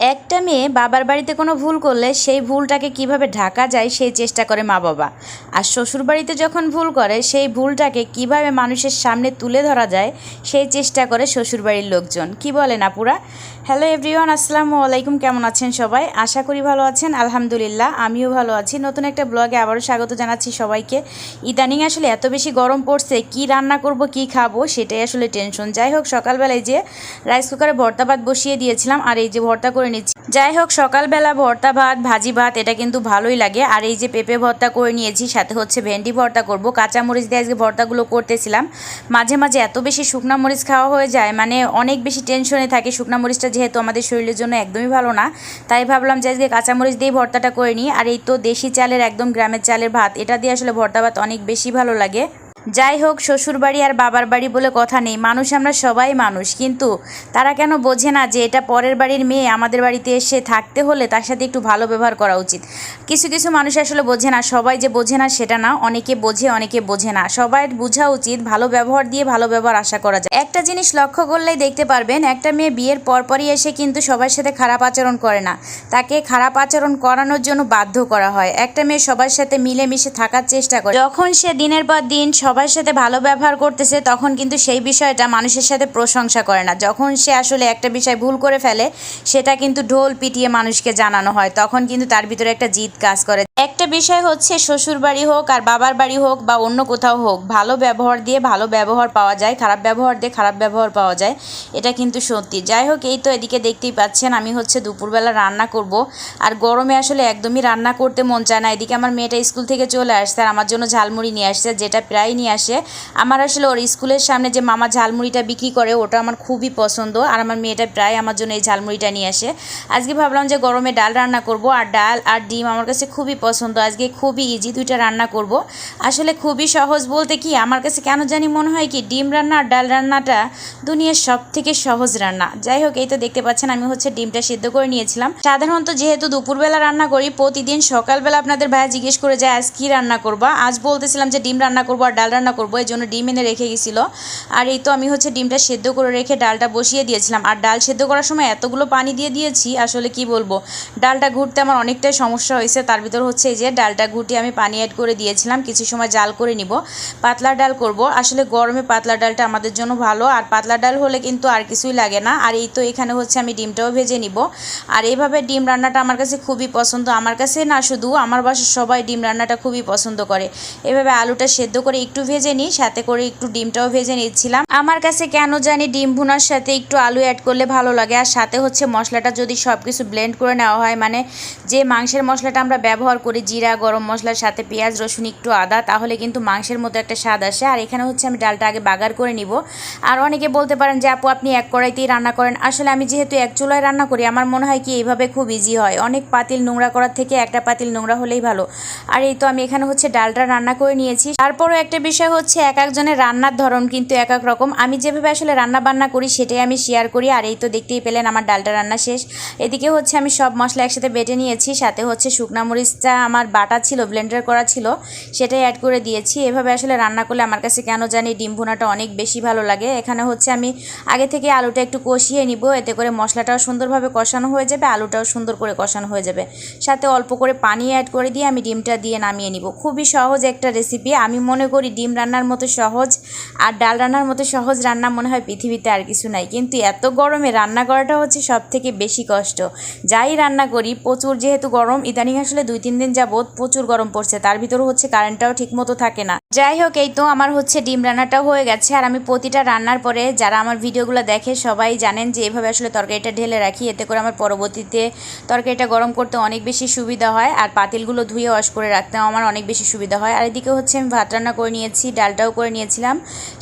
একটা মেয়ে বাবার বাড়িতে কোনো ভুল করলে সেই ভুলটাকে কীভাবে ঢাকা যায় সেই চেষ্টা করে মা বাবা। আর শ্বশুর বাড়িতে যখন ভুল করে, সেই ভুলটাকে কীভাবে মানুষের সামনে তুলে ধরা যায় সেই চেষ্টা করে শ্বশুর বাড়ির লোকজন। কি বলেন আপুরা? হ্যালো এভরিওয়ান আসসালামু আলাইকুম, কেমন আছেন সবাই? আশা করি ভালো আছেন, আলহামদুলিল্লাহ, আমিও ভালো আছি। নতুন একটা ব্লগে আবারও স্বাগত জানাচ্ছি সবাইকে। ইদানিং আসলে এত বেশি গরম পড়ছে, কি রান্না করব, কি খাব, সেটাই আসলে টেনশন। যাই হোক, সকালবেলায় যে রাইস কুকারে ভর্তা ভাত বসিয়ে দিয়েছিলাম, আর এই যে ভর্তা করে নিচ্ছি। যাই হোক, সকালবেলা ভর্তা ভাত, ভাজি ভাত, এটা কিন্তু ভালোই লাগে। আর এই যে পেঁপে ভর্তা করে নিয়েছি, সাথে হচ্ছে ভেন্ডি ভর্তা করব। কাঁচা মরিচ দিয়ে আজকে ভর্তাগুলো করতেছিলাম। মাঝে মাঝে এত বেশি শুকনা মরিচ খাওয়া হয়ে যায় মানে অনেক বেশি টেনশনে থাকে। শুকনা মরিচটা যেহেতু আমাদের শরীরের জন্য একদমই ভালো না, তাই ভাবলাম যে আজকে কাঁচা মরিচ দিয়ে ভর্তাটা করে নিই। আর এই তো দেশি চালের, একদম গ্রামের চালের ভাত, এটা দিয়ে আসলে ভর্তা ভাত অনেক বেশি ভালো লাগে। যাই হোক শ্বশুর বাড়ি আর বাবার বাড়ি বলে কথা নেই। মানুষ আমরা সবাই মানুষ, কিন্তু তারা কেন বোঝে না যে এটা পরের বাড়ির মেয়ে? আমাদের বাড়িতে এসে থাকতে হলে তার সাথে একটু ভালো ব্যবহার করা উচিত। কিছু কিছু মানুষ আসলে বোঝে না, সবাই যে বোঝে না সেটা না, অনেকে বোঝে অনেকে বোঝে না। সবাই বোঝা উচিত, ভালো ব্যবহার দিয়ে ভালো ব্যবহার আশা করা যায়। একটা জিনিস লক্ষ্য করলেই দেখতে পারবেন, একটা মেয়ে বিয়ের পরপরই এসে কিন্তু সবার সাথে খারাপ আচরণ করে না। তাকে খারাপ আচরণ করানোর জন্য বাধ্য করা হয়। একটা মেয়ে সবার সাথে মিলেমিশে থাকার চেষ্টা করে। যখন সে দিনের পর দিন সবার সাথে ভালো ব্যবহার করতেছে, তখন কিন্তু সেই বিষয়টা মানুষের সাথে প্রশংসা করে না। যখন সে আসলে একটা বিষয় ভুল করে ফেলে, সেটা কিন্তু ঢোল পিটিয়ে মানুষকে জানানো হয়, তখন কিন্তু তার ভিতরে একটা জিত কাজ করে। একটা বিষয় হচ্ছে শ্বশুর বাড়ি হোক আর বাবার বাড়ি হোক বা অন্য কোথাও হোক, ভালো ব্যবহার দিয়ে ভালো ব্যবহার পাওয়া যায়, খারাপ ব্যবহার দিয়ে খারাপ ব্যবহার পাওয়া যায়, এটা কিন্তু সত্যি। যাই হোক, এই তো এদিকে দেখতেই পাচ্ছেন, আমি হচ্ছে দুপুরবেলা রান্না করব। আর গরমে আসলে একদমই রান্না করতে মন চায় না। এদিকে আমার মেয়েটা স্কুল থেকে চলে আসছে আর আমার জন্য ঝালমুড়ি নিয়ে আসছে, যেটা প্রায় নিয়ে আসে। আমার আসলে ওর স্কুলের সামনে যে মামা ঝালমুড়িটা বিক্রি করে, ওটা আমার খুবই পছন্দ। আর আমার মেয়েটা প্রায় আমার জন্য এই ঝালমুড়িটা নিয়ে আসে। আজকে ভাবলাম যে গরমে ডাল রান্না করব, আর ডাল আর ডিম আমার কাছে খুবই পছন্দ আজকে খুবই ইজি দুইটা রান্না করব। আসলে খুবই সহজ বলতে কি, আমার কাছে কেন জানি মনে হয় কি, ডিম রান্না আর ডাল রান্নাটা দুনিয়ার সব থেকে সহজ রান্না। যাই হোক, এই তো দেখতে পাচ্ছেন, আমি হচ্ছে ডিমটা সিদ্ধ করে নিয়েছিলাম। সাধারণত যেহেতু দুপুরবেলা রান্না করি, প্রতিদিন সকালবেলা আপনাদের ভাইয়া জিজ্ঞেস করে যায়, আজ কী রান্না করবা? আজ বলতেছিলাম যে ডিম রান্না করব আর ডাল রান্না করব এই জন্য ডিম এনে রেখে গেছিল। আর এই তো আমি হচ্ছে ডিমটা সেদ্ধ করে রেখে ডালটা বসিয়ে দিয়েছিলাম। আর ডাল সেদ্ধ করার সময় এতগুলো পানি দিয়ে দিয়েছি, আসলে কি বলব, ডালটা ঘুরতে আমার অনেকটাই সমস্যা হয়েছে, তার ভিতর হচ্ছে এই যে ডালটা ঘুটিয়ে আমি পানি অ্যাড করে দিয়েছিলাম, কিছু সময় জাল করে নিব। পাতলা ডাল করব। আসলে গরমে পাতলা ডালটা আমাদের জন্য ভালো, আর পাতলা ডাল হলে কিন্তু আর কিছুই লাগে না। আর এই তো এখানে হচ্ছে আমি ডিমটাও ভেজে নিব। আর এইভাবে ডিম রান্নাটা আমার কাছে খুবই পছন্দ। আমার কাছে না শুধু, আমার বাসার সবাই ডিম রান্নাটা খুবই পছন্দ করে। এভাবে আলুটা সেদ্ধ করে একটু ভেজে নিই, সাথে করে একটু ডিমটাও ভেজে নিচ্ছিলাম। আমার কাছে কেন জানি ডিম ভুনার সাথে একটু আলু অ্যাড করলে ভালো লাগে। আর সাথে হচ্ছে মশলাটা যদি সব কিছু ব্লেন্ড করে নেওয়া হয় মানে যে মাংসের মশলাটা আমরা ব্যবহার করি জিরা, গরম মশলার সাথে পেঁয়াজ, রসুন, একটু আদা, তাহলে কিন্তু মাংসের মতো একটা স্বাদ আসে। আর এখানে হচ্ছে আমি ডালটা আগে বাগার করে নিব। আর অনেকে বলতে পারেন যে, আপু, আপনি এক কড়াইতেই রান্না করেন। আসলে আমি যেহেতু এক চুলায় রান্না করি, আমার মনে হয় কি এইভাবে খুব ইজি হয়। অনেক পাতিল নোংরা করার থেকে একটা পাতিল নোংরা হলেই ভালো। আর এই তো আমি এখানে হচ্ছে ডালটা রান্না করে নিয়েছি। তারপরও একটা বিষয় হচ্ছে, এক একজনের রান্নার ধরন কিন্তু এক এক রকম। আমি যেভাবে আসলে রান্না বান্না করি, সেটাই আমি শেয়ার করি। আর এই তো দেখতেই পেলেন, আমার ডালটা রান্না শেষ। এদিকে হচ্ছে আমি সব মশলা একসাথে বেটে নিয়েছি। সাথে হচ্ছে শুকনা মরিচটা আমার বাটা ছিল ব্লেন্ডার করা ছিল, সেটাই অ্যাড করে দিয়েছি। এভাবে আসলে রান্না করলে আমার কাছে কেন জানি ডিম ভুনাটা অনেক বেশি ভালো লাগে। এখানে হচ্ছে আমি আগে থেকে আলুটা একটু কষিয়ে নিব, এতে করে মশলাটাও সুন্দরভাবে কষানো হয়ে যাবে, আলুটাও সুন্দর করে কষানো হয়ে যাবে। সাথে অল্প করে পানি অ্যাড করে দিয়ে আমি ডিমটা দিয়ে নামিয়ে নিব। খুবই সহজ একটা রেসিপি আমি মনে করি ডিম রান্নার মতো সহজ আর ডাল রান্নার মতো সহজ রান্না মনে হয় পৃথিবীতে আর কিছু নাই। কিন্তু এত গরমে রান্না করাটা হচ্ছে সব থেকে বেশি কষ্ট। যাই রান্না করি, প্রচুর যেহেতু গরম, ইদানিং আসলে দুই তিন দিন যাবৎ প্রচুর গরম পড়ছে, তার ভিতরে হচ্ছে কারেন্টটাও ঠিক মতো থাকে না। যাই হোক, এই তো আমার হচ্ছে ডিম রান্নাটাও হয়ে গেছে, আর আমি প্রতিটা রান্নার পরে যারা আমার ভিডিওগুলো দেখে সবাই জানেন যে এভাবে আসলে তরকারিটা ঢেলে রাখি, এতে করে আমার পরবর্তীতে তরকারিটা গরম করতে অনেক বেশি সুবিধা হয়, আর পাতিলগুলো ধুয়ে ওয়াশ করে রাখতেও আমার অনেক বেশি সুবিধা হয়। আর এদিকে হচ্ছে আমি ভাত রান্না করে নিয়েছি, ডালটাও করে নিয়েছিলাম,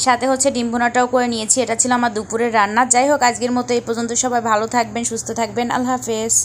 সাথে হচ্ছে ডিম ভুনাটাও করে নিয়েছি, এটা ছিল আমার দুপুরের রান্না। যাই হোক, আজকের মতো এই পর্যন্ত সবাই ভালো থাকবেন, সুস্থ থাকবেন, আল্লাহ হাফেজ।